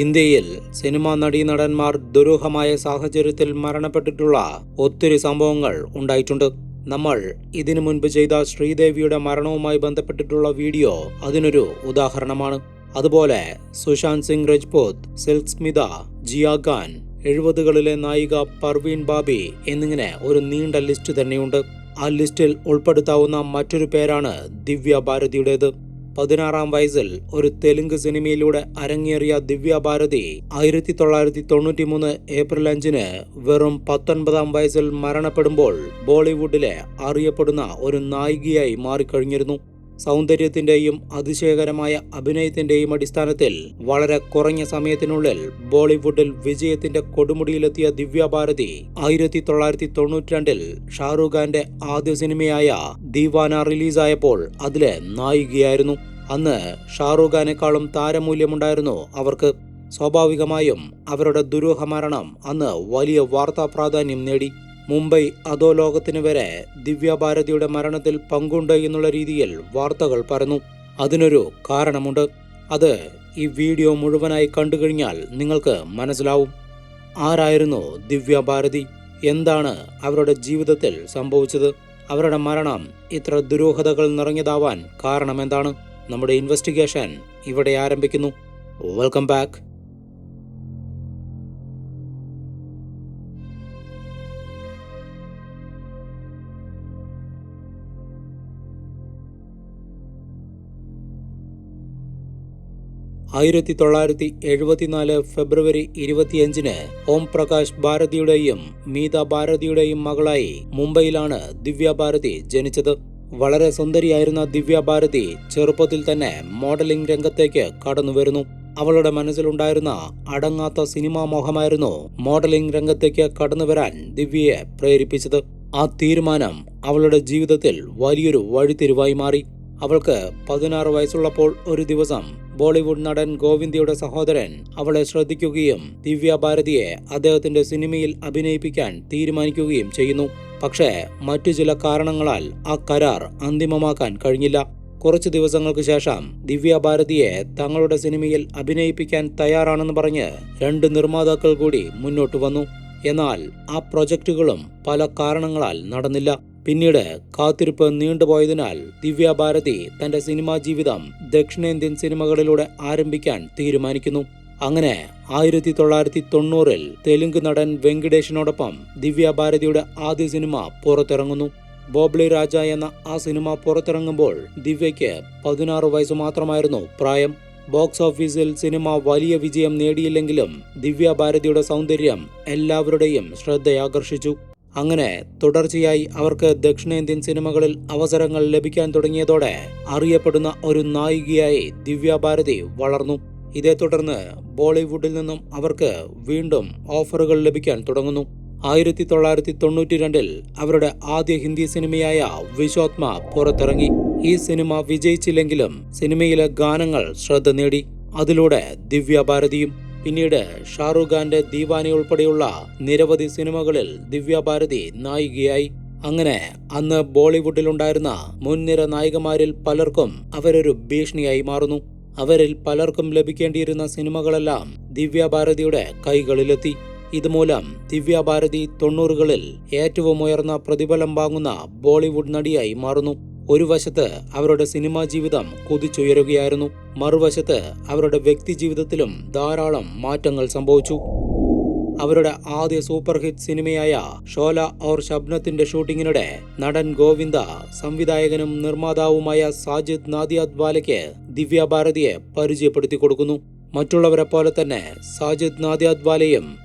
ഇന്ത്യയിൽ സിനിമാ നടീനടന്മാർ ദുരൂഹമായ സാഹചര്യത്തിൽ മരണപ്പെട്ടിട്ടുള്ള ഒത്തിരി സംഭവങ്ങൾ ഉണ്ടായിട്ടുണ്ട്. നമ്മൾ ഇതിനു മുൻപ് ചെയ്ത ശ്രീദേവിയുടെ മരണവുമായി ബന്ധപ്പെട്ടിട്ടുള്ള വീഡിയോ അതിനൊരു ഉദാഹരണമാണ്. അതുപോലെ സുശാന്ത് സിംഗ് രജ്പൂത് സിൽസ്മിത സ്മിത ഖാൻ എഴുപതുകളിലെ നായിക പർവീൻ ബാബി എന്നിങ്ങനെ ഒരു നീണ്ട ലിസ്റ്റ് തന്നെയുണ്ട്. ആ ലിസ്റ്റിൽ ഉൾപ്പെടുത്താവുന്ന മറ്റൊരു പേരാണ് ദിവ്യ ഭാരതിയുടേത്. പതിനാറാം വയസ്സിൽ ഒരു തെലുങ്ക് സിനിമയിലൂടെ അരങ്ങേറിയ ദിവ്യ ഭാരതി ആയിരത്തി തൊള്ളായിരത്തി തൊണ്ണൂറ്റി മൂന്ന് ഏപ്രിൽ അഞ്ചിന് വെറും പത്തൊൻപതാം വയസ്സിൽ മരണപ്പെടുമ്പോൾ ബോളിവുഡിലെ അറിയപ്പെടുന്ന ഒരു നായികയായി മാറിക്കഴിഞ്ഞിരുന്നു. സൗന്ദര്യത്തിന്റെയും അതിശയകരമായ അഭിനയത്തിന്റെയും അടിസ്ഥാനത്തിൽ വളരെ കുറഞ്ഞ സമയത്തിനുള്ളിൽ ബോളിവുഡിൽ വിജയത്തിന്റെ കൊടുമുടിയിലെത്തിയ ദിവ്യ ഭാരതി ആയിരത്തി തൊള്ളായിരത്തി തൊണ്ണൂറ്റി രണ്ടിൽ ഷാറൂഖ് ഖാന്റെ ആദ്യ സിനിമയായ ദീവാന റിലീസായപ്പോൾ അതിലെ നായികയായിരുന്നു. അന്ന് ഷാറൂഖ് ഖാനേക്കാളും താരമൂല്യമുണ്ടായിരുന്നു അവർക്ക്. സ്വാഭാവികമായും അവരുടെ ദുരൂഹമരണം അന്ന് വലിയ വാർത്താ പ്രാധാന്യം നേടി. മുംബൈ അധോലോകത്തിന് വരെ ദിവ്യഭാരതിയുടെ മരണത്തിൽ പങ്കുണ്ട് എന്നുള്ള രീതിയിൽ വാർത്തകൾ പറഞ്ഞു അതിനൊരു കാരണമുണ്ട്. അത് ഈ വീഡിയോ മുഴുവനായി കണ്ടു കഴിഞ്ഞാൽ നിങ്ങൾക്ക് മനസ്സിലാവും. ആരായിരുന്നു ദിവ്യഭാരതി? എന്താണ് അവരുടെ ജീവിതത്തിൽ സംഭവിച്ചത്? അവരുടെ മരണം ഇത്ര ദുരൂഹതകൾ നിറഞ്ഞതാവാൻ കാരണമെന്താണ്? നമ്മുടെ ഇൻവെസ്റ്റിഗേഷൻ ഇവിടെ ആരംഭിക്കുന്നു. വെൽക്കം ബാക്ക് ആയിരത്തി തൊള്ളായിരത്തി എഴുപത്തിനാല് ഫെബ്രുവരി ഇരുപത്തിയഞ്ചിന് ഓം പ്രകാശ് ഭാരതിയുടെയും മീത ഭാരതിയുടെയും മകളായി മുംബൈയിലാണ് ദിവ്യ ഭാരതി ജനിച്ചത്. വളരെ സുന്ദരിയായിരുന്ന ദിവ്യ ഭാരതി ചെറുപ്പത്തിൽ തന്നെ മോഡലിംഗ് രംഗത്തേക്ക് കടന്നുവരുന്നു. അവളുടെ മനസ്സിലുണ്ടായിരുന്ന അടങ്ങാത്ത സിനിമാ മോഹമായിരുന്നു മോഡലിംഗ് രംഗത്തേക്ക് കടന്നുവരാൻ ദിവ്യയെ പ്രേരിപ്പിച്ചത്. ആ തീരുമാനം അവളുടെ ജീവിതത്തിൽ വലിയൊരു വഴിത്തിരിവായി മാറി. അവൾക്ക് പതിനാറ് വയസ്സുള്ളപ്പോൾ ഒരു ദിവസം ബോളിവുഡ് നടൻ ഗോവിന്ദയുടെ സഹോദരൻ അവളെ ശ്രദ്ധിക്കുകയും ദിവ്യ ഭാരതിയെ അദ്ദേഹത്തിന്റെ സിനിമയിൽ അഭിനയിപ്പിക്കാൻ തീരുമാനിക്കുകയും ചെയ്യുന്നു. പക്ഷേ മറ്റു ചില കാരണങ്ങളാൽ ആ കരാർ അന്തിമമാക്കാൻ കഴിഞ്ഞില്ല. കുറച്ചു ദിവസങ്ങൾക്ക് ശേഷം ദിവ്യ ഭാരതിയെ തങ്ങളുടെ സിനിമയിൽ അഭിനയിപ്പിക്കാൻ തയ്യാറാണെന്ന് പറഞ്ഞ് രണ്ട് നിർമ്മാതാക്കൾ കൂടി മുന്നോട്ട് വന്നു. എന്നാൽ ആ പ്രൊജക്ടുകളും പല കാരണങ്ങളാൽ നടന്നില്ല. പിന്നീട് കാത്തിരിപ്പ് നീണ്ടുപോയതിനാൽ ദിവ്യ ഭാരതി തന്റെ സിനിമാ ജീവിതം ദക്ഷിണേന്ത്യൻ സിനിമകളിലൂടെ ആരംഭിക്കാൻ തീരുമാനിക്കുന്നു. അങ്ങനെ ആയിരത്തി തൊള്ളായിരത്തി തൊണ്ണൂറിൽ തെലുങ്ക് നടൻ വെങ്കിടേഷിനോടൊപ്പം ദിവ്യ ഭാരതിയുടെ ആദ്യ സിനിമ പുറത്തിറങ്ങുന്നു. ബോബ്ലി രാജ എന്ന ആ സിനിമ പുറത്തിറങ്ങുമ്പോൾ ദിവ്യയ്ക്ക് പതിനാറ് വയസ്സ് മാത്രമായിരുന്നു പ്രായം. ബോക്സ് ഓഫീസിൽ സിനിമ വലിയ വിജയം നേടിയില്ലെങ്കിലും ദിവ്യ ഭാരതിയുടെ സൗന്ദര്യം എല്ലാവരുടെയും ശ്രദ്ധയാകർഷിച്ചു. അങ്ങനെ തുടർച്ചയായി അവർക്ക് ദക്ഷിണേന്ത്യൻ സിനിമകളിൽ അവസരങ്ങൾ ലഭിക്കാൻ തുടങ്ങിയതോടെ അറിയപ്പെടുന്ന ഒരു നായികയായി ദിവ്യ ഭാരതി വളർന്നു. ഇതേ തുടർന്ന് ബോളിവുഡിൽ നിന്നും അവർക്ക് വീണ്ടും ഓഫറുകൾ ലഭിക്കാൻ തുടങ്ങുന്നു. ആയിരത്തി തൊള്ളായിരത്തി തൊണ്ണൂറ്റി രണ്ടിൽ അവരുടെ ആദ്യ ഹിന്ദി സിനിമയായ വിശ്വാത്മ പുറത്തിറങ്ങി. ഈ സിനിമ വിജയിച്ചില്ലെങ്കിലും സിനിമയിലെ ഗാനങ്ങൾ ശ്രദ്ധ നേടി. അതിലൂടെ ദിവ്യ ഭാരതിയും പിന്നീട് ഷാറുഖ് ഖാന്റെ ദീവാനി ഉൾപ്പെടെയുള്ള നിരവധി സിനിമകളിൽ ദിവ്യ ഭാരതി നായികയായി. അങ്ങനെ അന്ന് ബോളിവുഡിലുണ്ടായിരുന്ന മുൻനിര നായികമാരിൽ പലർക്കും അവരൊരു ഭീഷണിയായി മാറുന്നു. അവരിൽ പലർക്കും ലഭിക്കേണ്ടിയിരുന്ന സിനിമകളെല്ലാം ദിവ്യ ഭാരതിയുടെ കൈകളിലെത്തി. ഇതുമൂലം ദിവ്യ ഭാരതി തൊണ്ണൂറുകളിൽ ഏറ്റവും ഉയർന്ന പ്രതിഫലം വാങ്ങുന്ന ബോളിവുഡ് നടിയായി മാറുന്നു. ഒരു വശത്ത് അവരുടെ സിനിമാ ജീവിതം കുതിച്ചുയരുകയായിരുന്നു മറുവശത്ത് അവരുടെ വ്യക്തി ജീവിതത്തിലും ധാരാളം മാറ്റങ്ങൾ സംഭവിച്ചു. അവരുടെ ആദ്യ സൂപ്പർ ഹിറ്റ് സിനിമയായ ഷോല ഓർ ശബ്നത്തിന്റെ ഷൂട്ടിങ്ങിനിടെ നടൻ ഗോവിന്ദ സംവിധായകനും നിർമ്മാതാവുമായ സാജിദ് നാദിയാദ് വാലയ്ക്ക് ദിവ്യ ഭാരതിയെ പരിചയപ്പെടുത്തി കൊടുക്കുന്നു. മറ്റുള്ളവരെ പോലെ തന്നെ സാജിദ് നാദിയാദ് ബാലയും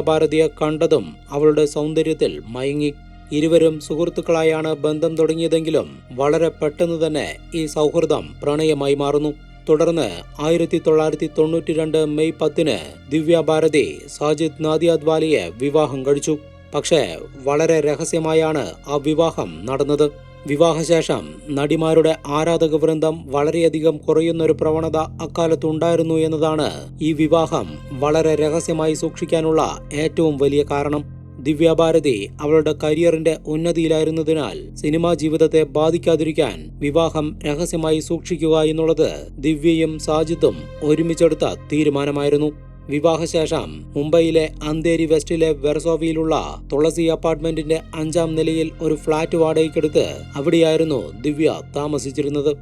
ഭാരതിയെ കണ്ടതും അവളുടെ സൗന്ദര്യത്തിൽ മയങ്ങി. ഇരുവരും സുഹൃത്തുക്കളായാണ് ബന്ധം തുടങ്ങിയതെങ്കിലും വളരെ പെട്ടെന്ന് തന്നെ ഈ സൗഹൃദം പ്രണയമായി മാറുന്നു. തുടർന്ന് ആയിരത്തി തൊള്ളായിരത്തി തൊണ്ണൂറ്റി രണ്ട് മെയ് പത്തിന് ദിവ്യ ഭാരതി സാജിദ് നാദിയാദ്വാലിയെ വിവാഹം കഴിച്ചു. പക്ഷേ വളരെ രഹസ്യമായാണ് ആ വിവാഹം നടന്നത്. വിവാഹശേഷം നടിമാരുടെ ആരാധക വൃന്ദം വളരെയധികം കുറയുന്നൊരു പ്രവണത അക്കാലത്തുണ്ടായിരുന്നു എന്നതാണ് ഈ വിവാഹം വളരെ രഹസ്യമായി സൂക്ഷിക്കാനുള്ള ഏറ്റവും വലിയ കാരണം. ദിവ്യഭാരതി അവളുടെ കരിയറിന്റെ ഉന്നതിയിലായിരുന്നതിനാൽ സിനിമാ ജീവിതത്തെ ബാധിക്കാതിരിക്കാൻ വിവാഹം രഹസ്യമായി സൂക്ഷിക്കുക എന്നുള്ളത് ദിവ്യയും സാജിദും ഒരുമിച്ചെടുത്ത തീരുമാനമായിരുന്നു. വിവാഹശേഷം മുംബൈയിലെ അന്തേരി വെസ്റ്റിലെ വെർസോവിയിലുള്ള തുളസി അപ്പാർട്ട്മെന്റിന്റെ അഞ്ചാം നിലയിൽ ഒരു ഫ്ളാറ്റ് വാടകയ്ക്കെടുത്ത് അവിടെയായിരുന്നു ദിവ്യ താമസിച്ചിരുന്നത്.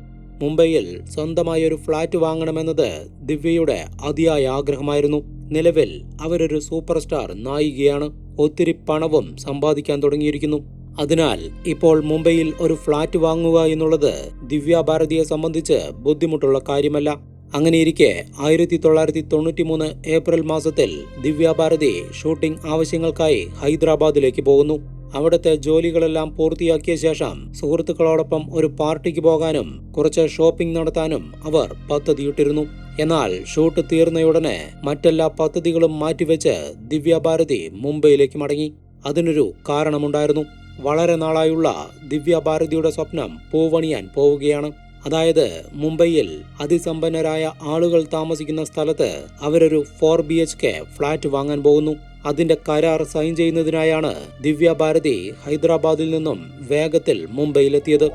മുംബൈയിൽ സ്വന്തമായി ഒരു ഫ്ളാറ്റ് വാങ്ങണമെന്നത് ദിവ്യയുടെ അതിയായ ആഗ്രഹമായിരുന്നു. നിലവിൽ അവരൊരു സൂപ്പർ സ്റ്റാർ നായികയാണ്. ഒത്തിരി പണവും സമ്പാദിക്കാൻ തുടങ്ങിയിരിക്കുന്നു. അതിനാൽ ഇപ്പോൾ മുംബൈയിൽ ഒരു ഫ്ളാറ്റ് വാങ്ങുക എന്നുള്ളത് ദിവ്യ ഭാരതിയെ സംബന്ധിച്ച് ബുദ്ധിമുട്ടുള്ള കാര്യമല്ല. അങ്ങനെയിരിക്കെ ആയിരത്തി തൊള്ളായിരത്തി തൊണ്ണൂറ്റി മൂന്ന് ഏപ്രിൽ മാസത്തിൽ ദിവ്യ ഭാരതി ഷൂട്ടിംഗ് ആവശ്യങ്ങൾക്കായി ഹൈദരാബാദിലേക്ക് പോകുന്നു. അവിടുത്തെ ജോലികളെല്ലാം പൂർത്തിയാക്കിയ ശേഷം സുഹൃത്തുക്കളോടൊപ്പം ഒരു പാർട്ടിക്ക് പോകാനും കുറച്ച് ഷോപ്പിംഗ് നടത്താനും അവർ പദ്ധതിയിട്ടിരുന്നു. എന്നാൽ ഷൂട്ട് തീർന്നയുടനെ മറ്റെല്ലാ പദ്ധതികളും മാറ്റിവെച്ച് ദിവ്യ ഭാരതി മുംബൈയിലേക്ക് മടങ്ങി. അതിനൊരു കാരണമുണ്ടായിരുന്നു. വളരെ നാളായുള്ള ദിവ്യ ഭാരതിയുടെ സ്വപ്നം പൂവണിയാൻ പോവുകയാണ്. അതായത് മുംബൈയിൽ അതിസമ്പന്നരായ ആളുകൾ താമസിക്കുന്ന സ്ഥലത്ത് അവരൊരു four B H K flat വാങ്ങാൻ പോകുന്നു. അതിന്റെ കരാർ സൈൻ ചെയ്യുന്നതിനായാണ് ദിവ്യ ഭാരതി ഹൈദരാബാദിൽ നിന്നും വേഗത്തിൽ മുംബൈയിലെത്തിയത്.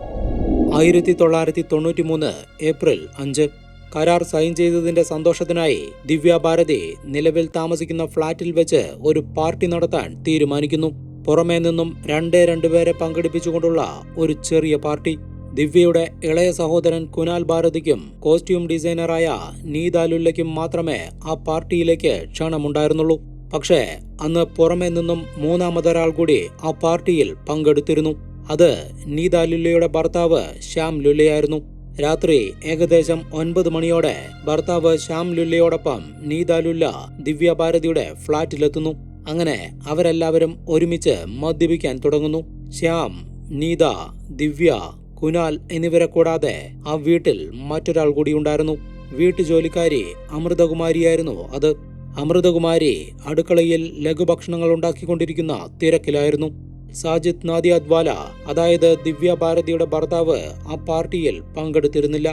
ആയിരത്തി തൊള്ളായിരത്തി തൊണ്ണൂറ്റി മൂന്ന് ഏപ്രിൽ അഞ്ച്. കരാർ സൈൻ ചെയ്തതിന്റെ സന്തോഷത്തിനായി ദിവ്യ ഭാരതി നിലവിൽ താമസിക്കുന്ന ഫ്ളാറ്റിൽ വെച്ച് ഒരു പാർട്ടി നടത്താൻ തീരുമാനിക്കുന്നു. പുറമേ നിന്നും രണ്ടേ രണ്ടുപേരെ പങ്കെടുപ്പിച്ചുകൊണ്ടുള്ള ഒരു ചെറിയ പാർട്ടി. ദിവ്യയുടെ ഇളയ സഹോദരൻ കുനാൽ ഭാരതിക്കും കോസ്റ്റ്യൂം ഡിസൈനറായ നീതാലുല്ലയ്ക്കും മാത്രമേ ആ പാർട്ടിയിലേക്ക് ക്ഷണമുണ്ടായിരുന്നുള്ളൂ. പക്ഷേ അന്ന് പുറമേ നിന്നും മൂന്നാമതൊരാൾ കൂടി ആ പാർട്ടിയിൽ പങ്കെടുത്തിരുന്നു. അത് നീത ലുല്ലയുടെ ഭർത്താവ് ശ്യാം ലുല്ലയായിരുന്നു. രാത്രി ഏകദേശം ഒൻപത് മണിയോടെ ഭർത്താവ് ശ്യാം ലുല്ലയോടൊപ്പം നീത ലുല്ല ദിവ്യഭാരതിയുടെ ഫ്ളാറ്റിലെത്തുന്നു. അങ്ങനെ അവരെല്ലാവരും ഒരുമിച്ച് മദ്യപിക്കാൻ തുടങ്ങുന്നു. ശ്യാം നീത ദിവ്യ കുനാൽ എന്നിവരെ കൂടാതെ ആ വീട്ടിൽ മറ്റൊരാൾ കൂടി ഉണ്ടായിരുന്നു. വീട്ടുജോലിക്കാരി അമൃതകുമാരിയായിരുന്നു അത്. അമൃതകുമാരി അടുക്കളയിൽ ലഘുഭക്ഷണങ്ങൾ ഉണ്ടാക്കിക്കൊണ്ടിരിക്കുന്ന തിരക്കിലായിരുന്നു. സാജിദ് നാദിയാദ്വാല അതായത് ദിവ്യ ഭാരതിയുടെ ഭർത്താവ് ആ പാർട്ടിയിൽ പങ്കെടുത്തിരുന്നില്ല.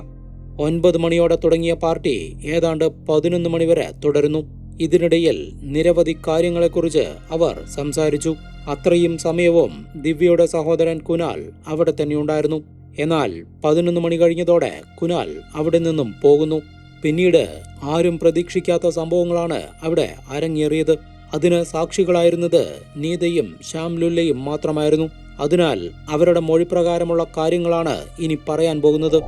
ഒൻപത് മണിയോടെ തുടങ്ങിയ പാർട്ടി ഏതാണ്ട് പതിനൊന്ന് മണിവരെ തുടരുന്നു. ഇതിനിടയിൽ നിരവധി കാര്യങ്ങളെക്കുറിച്ച് അവർ സംസാരിച്ചു. അത്രയും സമയവും ദിവ്യയുടെ സഹോദരൻ കുനാൽ അവിടെ തന്നെയുണ്ടായിരുന്നു എന്നാൽ പതിനൊന്ന് മണി കഴിഞ്ഞതോടെ കുനാൽ അവിടെ നിന്നും പോകുന്നു. പിന്നീട് ആരും പ്രതീക്ഷിക്കാത്ത സംഭവങ്ങളാണ് അവിടെ അരങ്ങേറിയത്. അതിന് സാക്ഷികളായിരുന്നത് നീതയും ശ്യാംലുല്ലയും മാത്രമായിരുന്നു. അതിനാൽ അവരുടെ മൊഴിപ്രകാരമുള്ള കാര്യങ്ങളാണ് ഇനി പറയാൻ പോകുന്നത്.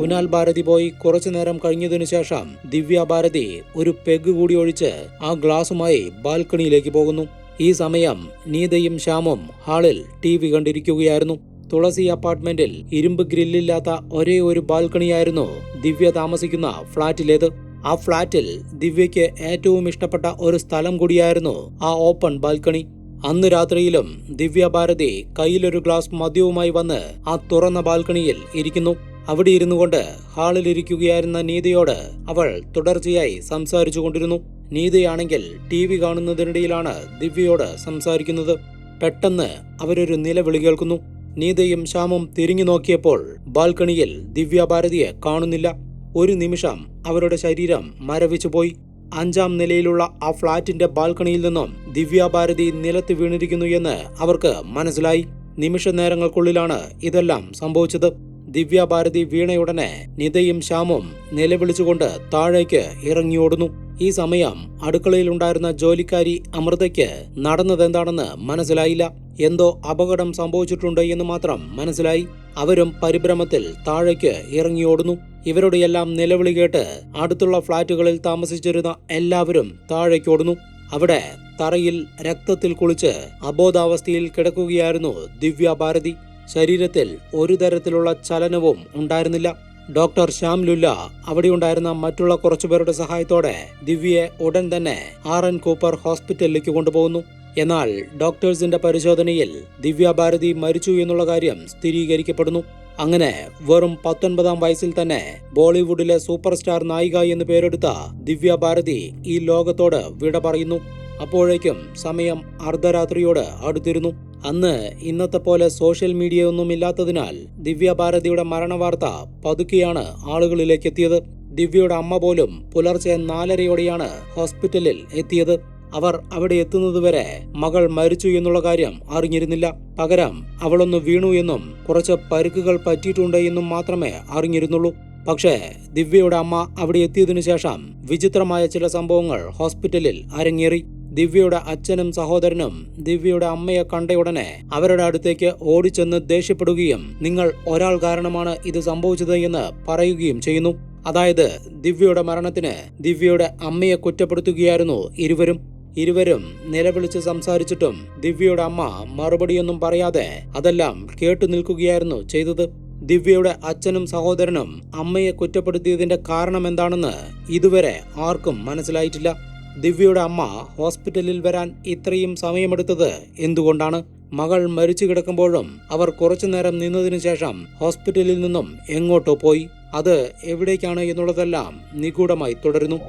കുനാൽ ഭാരതി പോയി കുറച്ചു നേരം കഴിഞ്ഞതിനു ശേഷം ദിവ്യ ഭാരതി ഒരു പെഗ് കൂടി ഒഴിച്ച് ആ ഗ്ലാസുമായി ബാൽക്കണിയിലേക്ക് പോകുന്നു. ഈ സമയം നീതയും ശ്യാമും ഹാളിൽ ടി വി കണ്ടിരിക്കുകയായിരുന്നു. തുളസി അപ്പാർട്ട്മെന്റിൽ ഇരുമ്പ് ഗ്രില്ലില്ലാത്ത ഒരേ ഒരു ബാൽക്കണിയായിരുന്നു ദിവ്യ താമസിക്കുന്ന ഫ്ളാറ്റിലേത്. ആ ഫ്ളാറ്റിൽ ദിവ്യയ്ക്ക് ഏറ്റവും ഇഷ്ടപ്പെട്ട ഒരു സ്ഥലം കൂടിയായിരുന്നു ആ ഓപ്പൺ ബാൽക്കണി. അന്ന് രാത്രിയിലും ദിവ്യ ഭാരതി കയ്യിലൊരു ഗ്ലാസ് മദ്യവുമായി വന്ന് ആ തുറന്ന ബാൽക്കണിയിൽ ഇരിക്കുന്നു. അവിടെ ഇരുന്നു കൊണ്ട് ഹാളിലിരിക്കുകയായിരുന്ന നീതയോട് അവൾ തുടർച്ചയായി സംസാരിച്ചു കൊണ്ടിരുന്നു. നീതയാണെങ്കിൽ ടി വി കാണുന്നതിനിടയിലാണ് ദിവ്യയോട് സംസാരിക്കുന്നത്. പെട്ടെന്ന് അവരൊരു നിലവിളി കേൾക്കുന്നു. നീതയും ശ്യാമും തിരിഞ്ഞു നോക്കിയപ്പോൾ ബാൽക്കണിയിൽ ദിവ്യാഭാരതിയെ കാണുന്നില്ല. ഒരു നിമിഷം അവരുടെ ശരീരം മരവിച്ചുപോയി. അഞ്ചാം നിലയിലുള്ള ആ ഫ്ളാറ്റിന്റെ ബാൽക്കണിയിൽ നിന്നും ദിവ്യാഭാരതി നിലത്ത് വീണിരിക്കുന്നു എന്ന് അവർക്ക് മനസ്സിലായി. നിമിഷ നേരങ്ങൾക്കുള്ളിലാണ് ഇതെല്ലാം സംഭവിച്ചത്. ദിവ്യ ഭാരതി വീണയുടനെ നിതയും ശ്യാമും നിലവിളിച്ചുകൊണ്ട് താഴേക്ക് ഇറങ്ങിയോടുന്നു. ഈ സമയം അടുക്കളയിലുണ്ടായിരുന്ന ജോലിക്കാരി അമൃതയ്ക്ക് നടന്നതെന്താണെന്ന് മനസ്സിലായില്ല. എന്തോ അപകടം സംഭവിച്ചിട്ടുണ്ട് എന്ന് മാത്രം മനസ്സിലായി. അവരും പരിഭ്രമത്തിൽ താഴേക്ക് ഇറങ്ങിയോടുന്നു. ഇവരുടെയെല്ലാം നിലവിളി കേട്ട് അടുത്തുള്ള ഫ്ളാറ്റുകളിൽ താമസിച്ചിരുന്ന എല്ലാവരും താഴേക്കോടുന്നു. അവിടെ തറയിൽ രക്തത്തിൽ കുളിച്ച് അബോധാവസ്ഥയിൽ കിടക്കുകയായിരുന്നു ദിവ്യ ഭാരതി ശരീരത്തിൽ ഒരു തരത്തിലുള്ള ചലനവും ഉണ്ടായിരുന്നില്ല. ഡോക്ടർ ശ്യാം ലുല്ല അവിടെയുണ്ടായിരുന്ന മറ്റുള്ള കുറച്ചുപേരുടെ സഹായത്തോടെ ദിവ്യയെ ഉടൻ തന്നെ ആർ എൻ കൂപ്പർ ഹോസ്പിറ്റലിലേക്ക് കൊണ്ടുപോകുന്നു. എന്നാൽ ഡോക്ടേഴ്സിന്റെ പരിശോധനയിൽ ദിവ്യ ഭാരതി മരിച്ചു എന്നുള്ള കാര്യം സ്ഥിരീകരിക്കപ്പെടുന്നു. അങ്ങനെ വെറും പത്തൊൻപതാം വയസ്സിൽ തന്നെ ബോളിവുഡിലെ സൂപ്പർ സ്റ്റാർ നായിക എന്ന് പേരെടുത്ത ദിവ്യ ഭാരതി ഈ ലോകത്തോട് വിട പറയുന്നു. അപ്പോഴേക്കും സമയം അർദ്ധരാത്രിയോട് അടുത്തിരുന്നു. അന്ന് ഇന്നത്തെ പോലെ സോഷ്യൽ മീഡിയ ഒന്നും ഇല്ലാത്തതിനാൽ ദിവ്യ ഭാരതിയുടെ മരണവാർത്ത പതുക്കെയാണ് ആളുകളിലേക്ക് എത്തിയത്. ദിവ്യയുടെ അമ്മ പോലും പുലർച്ചെ നാലരയോടെയാണ് ഹോസ്പിറ്റലിൽ എത്തിയത്. അവർ അവിടെ എത്തുന്നതുവരെ മകൾ മരിച്ചു എന്നുള്ള കാര്യം അറിഞ്ഞിരുന്നില്ല. പകരം അവളൊന്ന് വീണു എന്നും കുറച്ച് പരുക്കുകൾ പറ്റിയിട്ടുണ്ട് എന്നും മാത്രമേ അറിഞ്ഞിരുന്നുള്ളൂ. പക്ഷേ ദിവ്യയുടെ അമ്മ അവിടെ എത്തിയതിനു ശേഷം വിചിത്രമായ ചില സംഭവങ്ങൾ ഹോസ്പിറ്റലിൽ അരങ്ങേറി. ദിവ്യയുടെ അച്ഛനും സഹോദരനും ദിവ്യയുടെ അമ്മയെ കണ്ടയുടനെ അവരുടെ അടുത്തേക്ക് ഓടിച്ചെന്ന് ദേഷ്യപ്പെടുകയും നിങ്ങൾ ഒരാൾ കാരണമാണ് ഇത് സംഭവിച്ചത് എന്ന് പറയുകയും ചെയ്യുന്നു. അതായത് ദിവ്യയുടെ മരണത്തിന് ദിവ്യയുടെ അമ്മയെ കുറ്റപ്പെടുത്തുകയായിരുന്നു ഇരുവരും. ഇരുവരും നിലവിളിച്ച് സംസാരിച്ചിട്ടും ദിവ്യയുടെ അമ്മ മറുപടിയൊന്നും പറയാതെ അതെല്ലാം കേട്ടു നിൽക്കുകയായിരുന്നു ചെയ്തത്. ദിവ്യയുടെ അച്ഛനും സഹോദരനും അമ്മയെ കുറ്റപ്പെടുത്തിയതിന്റെ കാരണം എന്താണെന്ന് ഇതുവരെ ആർക്കും മനസ്സിലായിട്ടില്ല. ദിവ്യയുടെ അമ്മ ഹോസ്പിറ്റലിൽ വരാൻ ഇത്രയും സമയമെടുത്തത് എന്തുകൊണ്ടാണ്? മകൾ മരിച്ചു കിടക്കുമ്പോഴും അവർ കുറച്ചു നേരം നിന്നതിനു ശേഷം ഹോസ്പിറ്റലിൽ നിന്നും എങ്ങോട്ടോ പോയി. അത് എവിടേക്കാണ് എന്നുള്ളതെല്ലാം നിഗൂഢമായി തുടരുന്നു.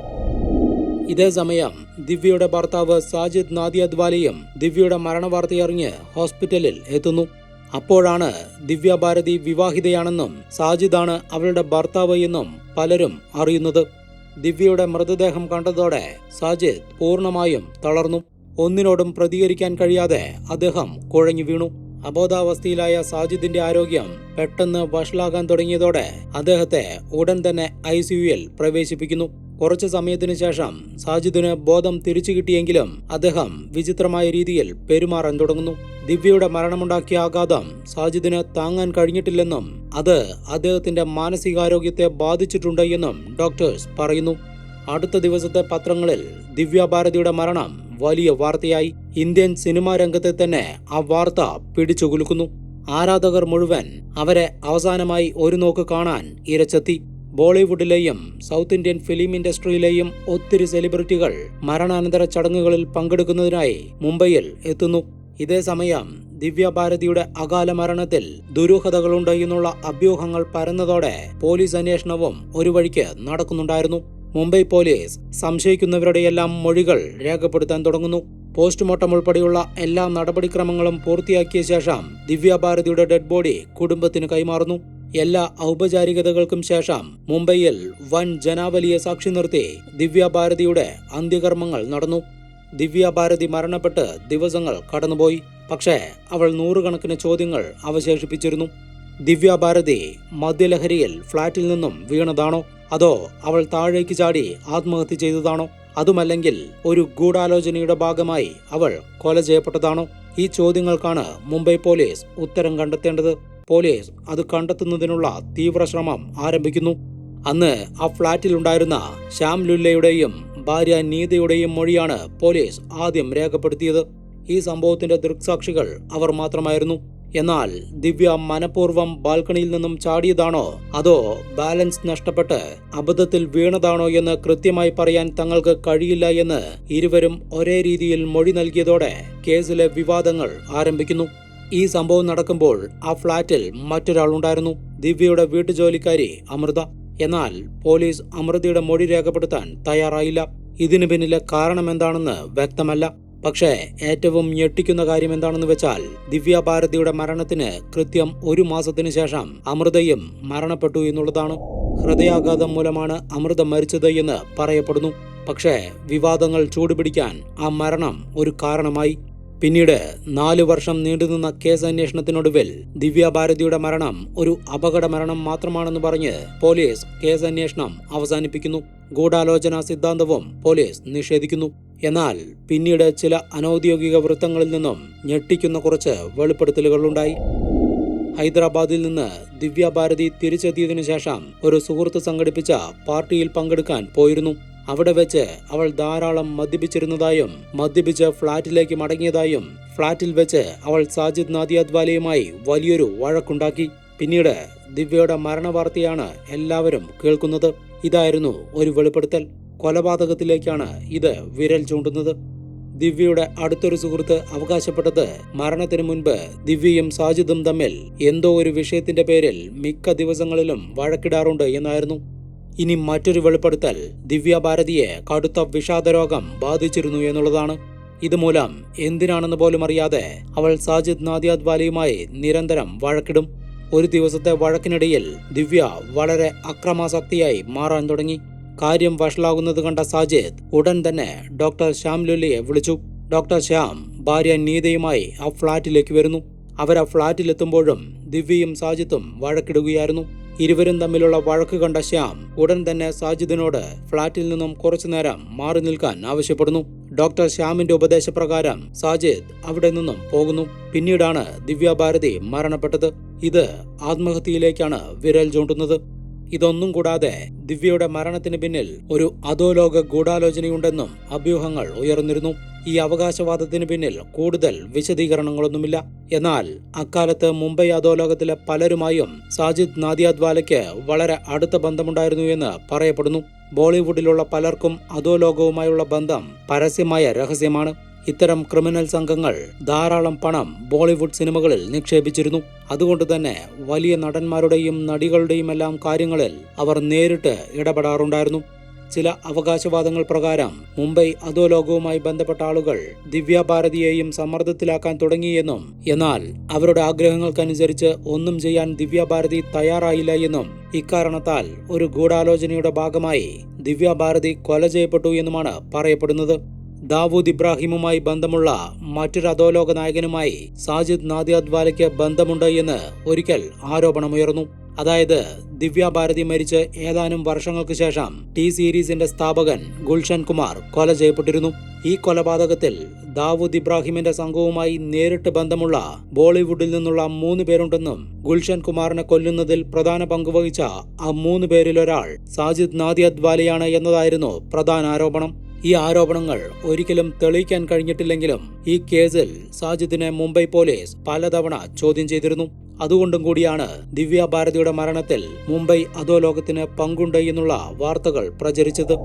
ഇതേ സമയം ദിവ്യയുടെ ഭർത്താവ് സാജിദ് നാദിയദ്വാലയും ദിവ്യയുടെ മരണവാർത്തയറിഞ്ഞ് ഹോസ്പിറ്റലിൽ എത്തുന്നു. അപ്പോഴാണ് ദിവ്യ ഭാരതി വിവാഹിതയാണെന്നും സാജിദാണ് അവളുടെ ഭർത്താവ് എന്നും പലരും അറിയുന്നത്. ദിവ്യയുടെ മൃതദേഹം കണ്ടതോടെ സാജിദ് പൂർണമായും തളർന്നു. ഒന്നിനോടും പ്രതികരിക്കാൻ കഴിയാതെ അദ്ദേഹം കുഴഞ്ഞു വീണു. അബോധാവസ്ഥയിലായ സാജിദിന്റെ ആരോഗ്യം പെട്ടെന്ന് വഷളാകാൻ തുടങ്ങിയതോടെ അദ്ദേഹത്തെ ഉടൻ തന്നെ ഐ പ്രവേശിപ്പിക്കുന്നു. കുറച്ചു സമയത്തിനു ശേഷം സാജിദിന് ബോധം തിരിച്ചു കിട്ടിയെങ്കിലും അദ്ദേഹം വിചിത്രമായ രീതിയിൽ പെരുമാറാൻ തുടങ്ങുന്നു. ദിവ്യയുടെ മരണമുണ്ടാക്കിയ ആഘാതം സാജിദിന് താങ്ങാൻ കഴിഞ്ഞിട്ടില്ലെന്നും അത് അദ്ദേഹത്തിന്റെ മാനസികാരോഗ്യത്തെ ബാധിച്ചിട്ടുണ്ട് എന്നും ഡോക്ടേഴ്സ് പറയുന്നു. അടുത്ത ദിവസത്തെ പത്രങ്ങളിൽ ദിവ്യ ഭാരതിയുടെ മരണം വലിയ വാർത്തയായി. ഇന്ത്യൻ സിനിമാ രംഗത്തെ തന്നെ ആ വാർത്ത പിടിച്ചുകുലുക്കുന്നു. ആരാധകർ മുഴുവൻ അവരെ അവസാനമായി ഒരു നോക്ക് കാണാൻ ഇരച്ചെത്തി. ബോളിവുഡിലെയും സൗത്ത് ഇന്ത്യൻ ഫിലിം ഇൻഡസ്ട്രിയിലെയും ഒത്തിരി സെലിബ്രിറ്റികൾ മരണാനന്തര ചടങ്ങുകളിൽ പങ്കെടുക്കുന്നതിനായി മുംബൈയിൽ എത്തുന്നു. ഇതേ സമയം ദിവ്യ ഭാരതിയുടെ അകാല മരണത്തിൽ ദുരൂഹതകളുണ്ട് എന്നുള്ള അഭ്യൂഹങ്ങൾ പരന്നതോടെ പോലീസ് അന്വേഷണവും ഒരു വഴിക്ക് നടക്കുന്നുണ്ടായിരുന്നു. മുംബൈ പോലീസ് സംശയിക്കുന്നവരുടെയെല്ലാം മൊഴികൾ രേഖപ്പെടുത്താൻ തുടങ്ങുന്നു. പോസ്റ്റ്മോർട്ടം ഉൾപ്പെടെയുള്ള എല്ലാ നടപടിക്രമങ്ങളും പൂർത്തിയാക്കിയ ശേഷം ദിവ്യ ഭാരതിയുടെ ഡെഡ് ബോഡി കുടുംബത്തിന് കൈമാറുന്നു. എല്ലാ ഔപചാരികതകൾക്കും ശേഷം മുംബൈയിൽ വൻ ജനാവലിയെ സാക്ഷി നിർത്തി ദിവ്യാഭാരതിയുടെ അന്ത്യകർമ്മങ്ങൾ നടന്നു. ദിവ്യാഭാരതി മരണപ്പെട്ട് ദിവസങ്ങൾ കടന്നുപോയി. പക്ഷേ അവൾ നൂറുകണക്കിന് ചോദ്യങ്ങൾ അവശേഷിപ്പിച്ചിരുന്നു. ദിവ്യാഭാരതി മദ്യലഹരിയിൽ ഫ്ളാറ്റിൽ നിന്നും വീണതാണോ? അതോ അവൾ താഴേക്ക് ചാടി ആത്മഹത്യ ചെയ്തതാണോ? അതുമല്ലെങ്കിൽ ഒരു ഗൂഢാലോചനയുടെ ഭാഗമായി അവൾ കൊല ചെയ്യപ്പെട്ടതാണോ? ഈ ചോദ്യങ്ങൾക്കാണ് മുംബൈ പോലീസ് ഉത്തരം കണ്ടെത്തേണ്ടത്. പോലീസ് അത് കണ്ടെത്തുന്നതിനുള്ള തീവ്ര ശ്രമം ആരംഭിക്കുന്നു. അന്ന് ആ ഫ്ളാറ്റിലുണ്ടായിരുന്ന ശ്യാം ലുല്ലയുടെയും ഭാര്യ നീതയുടെയും മൊഴിയാണ് പോലീസ് ആദ്യം രേഖപ്പെടുത്തിയത്. ഈ സംഭവത്തിന്റെ ദൃക്സാക്ഷികൾ അവർ മാത്രമായിരുന്നു. എന്നാൽ ദിവ്യ മനഃപൂർവം ബാൽക്കണിയിൽ നിന്നും ചാടിയതാണോ അതോ ബാലൻസ് നഷ്ടപ്പെട്ട് അബദ്ധത്തിൽ വീണതാണോ എന്ന് കൃത്യമായി പറയാൻ തങ്ങൾക്ക് കഴിയില്ല എന്ന് ഇരുവരും ഒരേ രീതിയിൽ മൊഴി നൽകിയതോടെ കേസിലെ വിവാദങ്ങൾ ആരംഭിക്കുന്നു. ഈ സംഭവം നടക്കുമ്പോൾ ആ ഫ്ളാറ്റിൽ മറ്റൊരാളുണ്ടായിരുന്നു. ദിവ്യയുടെ വീട്ടുജോലിക്കാരി അമൃത. എന്നാൽ പോലീസ് അമൃതയുടെ മൊഴി രേഖപ്പെടുത്താൻ തയ്യാറായില്ല. ഇതിനു പിന്നിലെ കാരണം എന്താണെന്ന് വ്യക്തമല്ല. പക്ഷേ ഏറ്റവും ഞെട്ടിക്കുന്ന കാര്യം എന്താണെന്ന് വെച്ചാൽ ദിവ്യ ഭാരതിയുടെ മരണത്തിന് കൃത്യം ഒരു മാസത്തിന് ശേഷം അമൃതയും മരണപ്പെട്ടു എന്നുള്ളതാണ്. ഹൃദയാഘാതം മൂലമാണ് അമൃത മരിച്ചത് എന്ന് പറയപ്പെടുന്നു. പക്ഷേ വിവാദങ്ങൾ ചൂടുപിടിക്കാൻ ആ മരണം ഒരു കാരണമായി. പിന്നീട് നാലു വർഷം നീണ്ടുനിന്ന കേസ് അന്വേഷണത്തിനൊടുവിൽ ദിവ്യ ഭാരതിയുടെ മരണം ഒരു അപകട മരണം മാത്രമാണെന്ന് പറഞ്ഞ് പോലീസ് കേസ് അന്വേഷണം അവസാനിപ്പിക്കുന്നു. ഗൂഢാലോചന സിദ്ധാന്തവും പോലീസ് നിഷേധിക്കുന്നു. എന്നാൽ പിന്നീട് ചില അനൌദ്യോഗിക വൃത്തങ്ങളിൽ നിന്നും ഞെട്ടിക്കുന്ന കുറച്ച് വെളിപ്പെടുത്തലുകളുണ്ടായി. ഹൈദരാബാദിൽ നിന്ന് ദിവ്യ ഭാരതി തിരിച്ചെത്തിയതിനു ശേഷം ഒരു സുഹൃത്ത് സംഘടിപ്പിച്ച പാർട്ടിയിൽ പങ്കെടുക്കാൻ പോയിരുന്നു. അവിടെ വെച്ച് അവൾ ധാരാളം മദ്യപിച്ചിരുന്നതായും മദ്യപിച്ച് ഫ്ളാറ്റിലേക്ക് മടങ്ങിയതായും ഫ്ളാറ്റിൽ വെച്ച് അവൾ സാജിദ് നാദിയാദ്വാലയുമായി വലിയൊരു വഴക്കുണ്ടാക്കി. പിന്നീട് ദിവ്യയുടെ മരണവാർത്തയാണ് എല്ലാവരും കേൾക്കുന്നത്. ഇതായിരുന്നു ഒരു വെളിപ്പെടുത്തൽ. കൊലപാതകത്തിലേക്കാണ് ഇത് വിരൽ ചൂണ്ടുന്നത്. ദിവ്യയുടെ അടുത്തൊരു സുഹൃത്ത് അവകാശപ്പെട്ടത് മരണത്തിന് മുൻപ് ദിവ്യയും സാജിദും തമ്മിൽ എന്തോ ഒരു വിഷയത്തിന്റെ പേരിൽ മിക്ക ദിവസങ്ങളിലും വഴക്കിടാറുണ്ട് എന്നായിരുന്നു. ഇനി മറ്റൊരു വെളിപ്പെടുത്തൽ ദിവ്യ ഭാരതിയെ കടുത്ത വിഷാദരോഗം ബാധിച്ചിരുന്നു എന്നുള്ളതാണ്. ഇതുമൂലം എന്തിനാണെന്ന് പോലും അറിയാതെ അവൾ സാജിദ് നാദിയാദ്വാലയുമായി നിരന്തരം വഴക്കിടും. ഒരു ദിവസത്തെ വഴക്കിനിടയിൽ ദിവ്യ വളരെ അക്രമാസക്തിയായി മാറാൻ തുടങ്ങി. കാര്യം വഷളാകുന്നത് കണ്ട സാജിദ് ഉടൻ തന്നെ ഡോക്ടർ ശ്യാം ലുല്ലിയെ വിളിച്ചു. ഡോക്ടർ ശ്യാം ഭാര്യ നീതയുമായി ആ ഫ്ളാറ്റിലേക്ക് വരുന്നു. അവർ ആ ഫ്ളാറ്റിലെത്തുമ്പോഴും ദിവ്യയും സാജിത്തും വഴക്കിടുകയായിരുന്നു. ഇരുവരും തമ്മിലുള്ള വഴക്ക് കണ്ട ശ്യാം ഉടൻ തന്നെ സാജിദിനോട് ഫ്ളാറ്റിൽ നിന്നും കുറച്ചു നേരം മാറി നിൽക്കാൻ ആവശ്യപ്പെടുന്നു. ഡോക്ടർ ശ്യാമിന്റെ ഉപദേശപ്രകാരം സാജിദ് അവിടെ നിന്നും പോകുന്നു. പിന്നീടാണ് ദിവ്യഭാരതി മരണപ്പെട്ടത്. ഇത് ആത്മഹത്യയിലേക്കാണ് വിരൽ ചൂണ്ടുന്നത്. ഇതൊന്നും കൂടാതെ ദിവ്യയുടെ മരണത്തിന് പിന്നിൽ ഒരു അധോലോക ഗൂഢാലോചനയുണ്ടെന്നും അഭ്യൂഹങ്ങൾ ഉയർന്നിരുന്നു. ഈ അവകാശവാദത്തിന് പിന്നിൽ കൂടുതൽ വിശദീകരണങ്ങളൊന്നുമില്ല. എന്നാൽ അക്കാലത്ത് മുംബൈ അധോലോകത്തിലെ പലരുമായും സാജിദ് നാദിയാദ്വാലയ്ക്ക് വളരെ അടുത്ത ബന്ധമുണ്ടായിരുന്നു എന്ന് പറയപ്പെടുന്നു. ബോളിവുഡിലുള്ള പലർക്കും അധോലോകവുമായുള്ള ബന്ധം പരസ്യമായ രഹസ്യമാണ്. ഇത്തരം ക്രിമിനൽ സംഘങ്ങൾ ധാരാളം പണം ബോളിവുഡ് സിനിമകളിൽ നിക്ഷേപിച്ചിരുന്നു. അതുകൊണ്ട് തന്നെ വലിയ നടന്മാരുടെയും നടികളുടെയും എല്ലാം കാര്യങ്ങളിൽ അവർ നേരിട്ട് ഇടപെടാറുണ്ടായിരുന്നു. ചില അവകാശവാദങ്ങൾ പ്രകാരം മുംബൈ അധോലോകവുമായി ബന്ധപ്പെട്ട ആളുകൾ ദിവ്യാഭാരതിയെയും സമ്മർദ്ദത്തിലാക്കാൻ തുടങ്ങിയെന്നും എന്നാൽ അവരുടെ ആഗ്രഹങ്ങൾക്കനുസരിച്ച് ഒന്നും ചെയ്യാൻ ദിവ്യാഭാരതി തയ്യാറായില്ല എന്നും ഇക്കാരണത്താൽ ഒരു ഗൂഢാലോചനയുടെ ഭാഗമായി ദിവ്യാഭാരതി കൊല ചെയ്യപ്പെട്ടു എന്നുമാണ് പറയപ്പെടുന്നത്. ദാവൂദ് ഇബ്രാഹിമുമായി ബന്ധമുള്ള മറ്റൊരു അധോലോക നായകനുമായി സാജിദ് നാദിയാദ്വാലയ്ക്ക് ബന്ധമുണ്ട് എന്ന് ഒരിക്കൽ ആരോപണമുയർന്നു. അതായത് ദിവ്യാഭാരതി മരിച്ച് ഏതാനും വർഷങ്ങൾക്ക് ശേഷം ടി സീരീസിന്റെ സ്ഥാപകൻ ഗുൽഷൻ കുമാർ കൊല ചെയ്യപ്പെട്ടിരുന്നു. ഈ കൊലപാതകത്തിൽ ദാവൂദ് ഇബ്രാഹിമിന്റെ സംഘവുമായി നേരിട്ട് ബന്ധമുള്ള ബോളിവുഡിൽ നിന്നുള്ള മൂന്ന് പേരുണ്ടെന്നും ഗുൽഷൻ കുമാറിനെ കൊല്ലുന്നതിൽ പ്രധാന പങ്കുവഹിച്ച ആ മൂന്ന് പേരിലൊരാൾ സാജിദ് നാദിയദ്വാലിയാണ് എന്നതായിരുന്നു പ്രധാന ആരോപണം. ഈ ആരോപണങ്ങൾ ഒരിക്കലും തെളിയിക്കാൻ കഴിഞ്ഞിട്ടില്ലെങ്കിലും ഈ കേസിൽ സാജിദിനെ മുംബൈ പോലീസ് പലതവണ ചോദ്യം ചെയ്തിരുന്നു. അതുകൊണ്ടും കൂടിയാണ് ദിവ്യ ഭാരതിയുടെ മരണത്തിൽ മുംബൈ അധോലോകത്തിന് പങ്കുണ്ട് എന്നുള്ള വാർത്തകൾ പ്രചരിച്ചത്.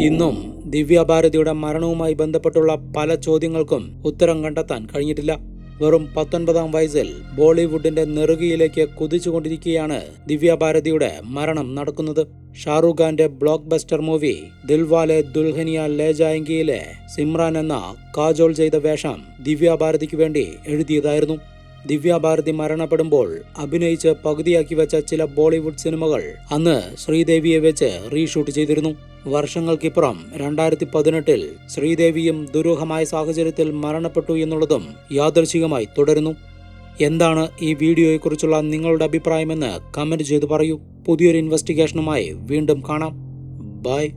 ഇന്നും ദിവ്യ ഭാരതിയുടെ മരണവുമായി ബന്ധപ്പെട്ടുള്ള പല ചോദ്യങ്ങൾക്കും ഉത്തരം കണ്ടെത്താൻ കഴിഞ്ഞിട്ടില്ല. വെറും പത്തൊൻപതാം വയസ്സിൽ ബോളിവുഡിന്റെ നെറുകയിലേക്ക് കുതിച്ചുകൊണ്ടിരിക്കുകയാണ് ദിവ്യ ഭാരതിയുടെ മരണം നടക്കുന്നത്. ഷാറൂഖ് ഖാന്റെ blockbuster movie Dilwale Dulhania Le ജായെങ്കിയിലെ സിമ്രാൻ എന്ന കാജോൾ ചെയ്ത വേഷം ദിവ്യ ഭാരതിക്ക് വേണ്ടി എഴുതിയതായിരുന്നു. ദിവ്യാഭാരതി മരണപ്പെടുമ്പോൾ അഭിനയിച്ച് പകുതിയാക്കി വെച്ച ചില ബോളിവുഡ് സിനിമകൾ അന്ന് ശ്രീദേവിയെ വെച്ച് റീഷൂട്ട് ചെയ്തിരുന്നു. വർഷങ്ങൾക്കിപ്പുറം രണ്ടായിരത്തി പതിനെട്ടിൽ ശ്രീദേവിയും ദുരൂഹമായ സാഹചര്യത്തിൽ മരണപ്പെട്ടു എന്നുള്ളതും യാദർശികമായി തുടരുന്നു. എന്താണ് ഈ വീഡിയോയെക്കുറിച്ചുള്ള നിങ്ങളുടെ അഭിപ്രായമെന്ന് കമന്റ് ചെയ്ത് പറയൂ. പുതിയൊരു ഇൻവെസ്റ്റിഗേഷനുമായി വീണ്ടും കാണാം. ബൈ